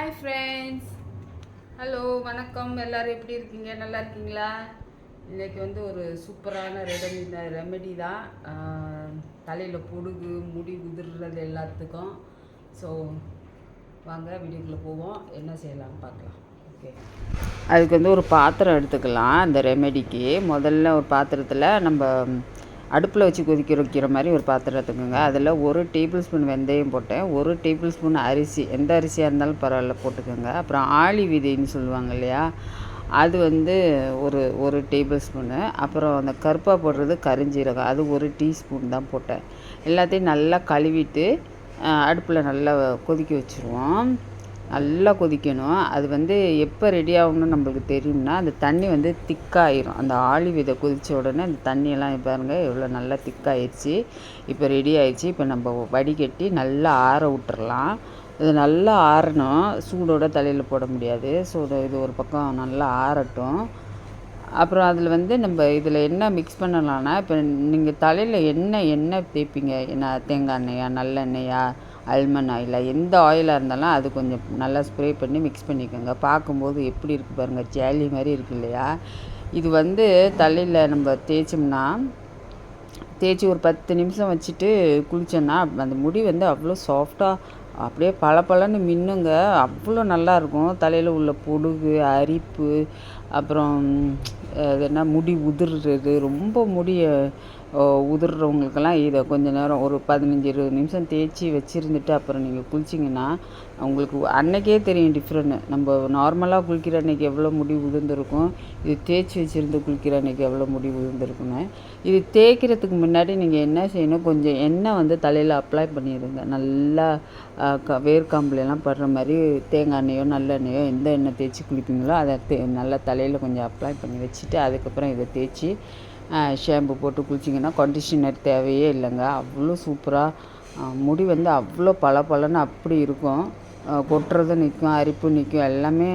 Hi friends hello வணக்கம். எல்லோரும் எப்படி இருக்கீங்க? நல்லா இருக்கீங்களா? இன்றைக்கி வந்து ஒரு சூப்பரான ரெடமி ரெமெடி தான். தலையில் பொடுகு முடி உதிர்றது எல்லாத்துக்கும். ஸோ வாங்க வீடியோக்குள்ளே போவோம். என்ன செய்யலாம்னு பார்க்கலாம். ஓகே அதுக்கு வந்து ஒரு பாத்திரம் எடுத்துக்கலாம் அந்த ரெமெடிக்கு முதல்ல ஒரு பாத்திரத்தில் நம்ம அடுப்பில் வச்சு கொதிக்க வைக்கிற மாதிரி ஒரு பாத்திரம் எடுத்துக்கோங்க. அதில் ஒரு டேபிள் ஸ்பூன் வெந்தயம் போட்டேன். ஒரு டேபிள் ஸ்பூன் அரிசி. எந்த அரிசியாக இருந்தாலும் பரவாயில்ல போட்டுக்கோங்க. அப்புறம் ஆளி விதைன்னு சொல்லுவாங்க இல்லையா? அது வந்து ஒரு ஒரு டேபிள் ஸ்பூனு அப்புறம் அந்த கருப்பாக போடுறது கரிஞ்சீரகம். அது ஒரு டீஸ்பூன் தான் போட்டேன். எல்லாத்தையும் நல்லா கழுவிட்டு அடுப்பில் நல்லா கொதிக்க வச்சுருவோம். நல்லா கொதிக்கணும். அது வந்து எப்போ ரெடி ஆகும்னு நம்மளுக்கு தெரியும்னா அந்த தண்ணி வந்து திக்காயிரும். அந்த ஆளி விதை கொதித்த உடனே அந்த தண்ணியெல்லாம் பாருங்கள் எவ்வளோ நல்லா திக்காயிருச்சு. இப்போ ரெடி ஆயிடுச்சு இப்போ நம்ம வடிகட்டி நல்லா ஆற விட்டுறலாம். இது நல்லா ஆறணும். சூடோட தலையில் போட முடியாது. சூடு இது ஒரு பக்கம் நல்லா ஆறட்டும். அப்புறம் அதில் வந்து நம்ம இதில் என்ன மிக்ஸ் பண்ணலான்னா இப்போ நீங்கள் தலையில் என்ன எண்ணெய் தேய்ப்பீங்க? என்ன தேங்காய் எண்ணெயா நல்லெண்ணெயா? அல்மண்ட் ஆயிலாக எந்த ஆயிலாக இருந்தாலும் அது கொஞ்சம் நல்லா ஸ்ப்ரே பண்ணி மிக்ஸ் பண்ணிக்கோங்க. பார்க்கும்போது எப்படி இருக்குது பாருங்கள் ஜேலி மாதிரி இருக்கு இல்லையா? இது வந்து தலையில் நம்ம தேய்ச்சோம்னா தேய்ச்சி ஒரு பத்து நிமிஷம் வச்சுட்டு குளித்தோன்னா அந்த முடி வந்து அவ்வளோ சாஃப்டாக அப்படியே பல பலன்னு மின்னுங்க. அவ்வளோ நல்லாயிருக்கும் தலையில் உள்ள பொடுகு அரிப்பு அப்புறம் அது என்ன முடி உதிர்றது ரொம்ப முடியை உதிர்றவங்களுக்கெல்லாம் இதை கொஞ்ச நேரம் ஒரு பதினஞ்சு இருபது நிமிஷம் தேய்ச்சி வச்சுருந்துட்டு அப்புறம் நீங்கள் குளிச்சிங்கன்னா உங்களுக்கு அன்னைக்கே தெரியும் டிஃப்ரெண்ட்டு நம்ம நார்மலாக குளிக்கிற அன்றைக்கி எவ்வளோ முடி உதிர்ந்துருக்கும் இது தேய்ச்சி வச்சுருந்து குளிக்கிற அன்றைக்கி எவ்வளோ முடி உதிர்ந்துருக்குன்னு இது தேய்க்கிறதுக்கு முன்னாடி நீங்கள் என்ன செய்யணும் கொஞ்சம் எண்ணெய் வந்து தலையில் அப்ளை பண்ணிடுங்க நல்லா க வேர்க்காம்புலாம் படுற மாதிரி தேங்காய் எண்ணெயோ நல்லெண்ணெயோ எந்த எண்ணெய் தேய்ச்சி குளிப்பீங்களோ அதை தே நல்லா தலையில் கொஞ்சம் அப்ளை பண்ணி வச்சுட்டு அதுக்கப்புறம் இதை தேய்ச்சி ஷாம்பு போட்டு குளிச்சிங்கன்னா கண்டிஷனர் தேவையே இல்லைங்க. அவ்வளோ சூப்பராக முடி வந்து அவ்வளோ பல பலன்னு அப்படி இருக்கும். கொட்டுறது நிற்கும் அரிப்பு நிற்கும் எல்லாமே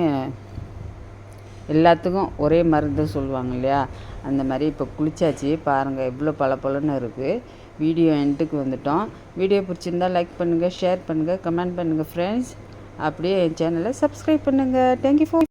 எல்லாத்துக்கும் ஒரே மருந்து சொல்லுவாங்க இல்லையா? அந்த மாதிரி இப்போ குளிச்சாச்சு பாருங்கள் எவ்வளோ பல பலன்னு இருக்குது வீடியோ எண்டுக்கு வந்துட்டோம். வீடியோ பிடிச்சிருந்தா லைக் பண்ணுங்கள் ஷேர் பண்ணுங்கள் கமெண்ட் பண்ணுங்கள் ஃப்ரெண்ட்ஸ் அப்படியே என் சேனலை சப்ஸ்கிரைப் பண்ணுங்கள் தேங்க்யூ ஃபார்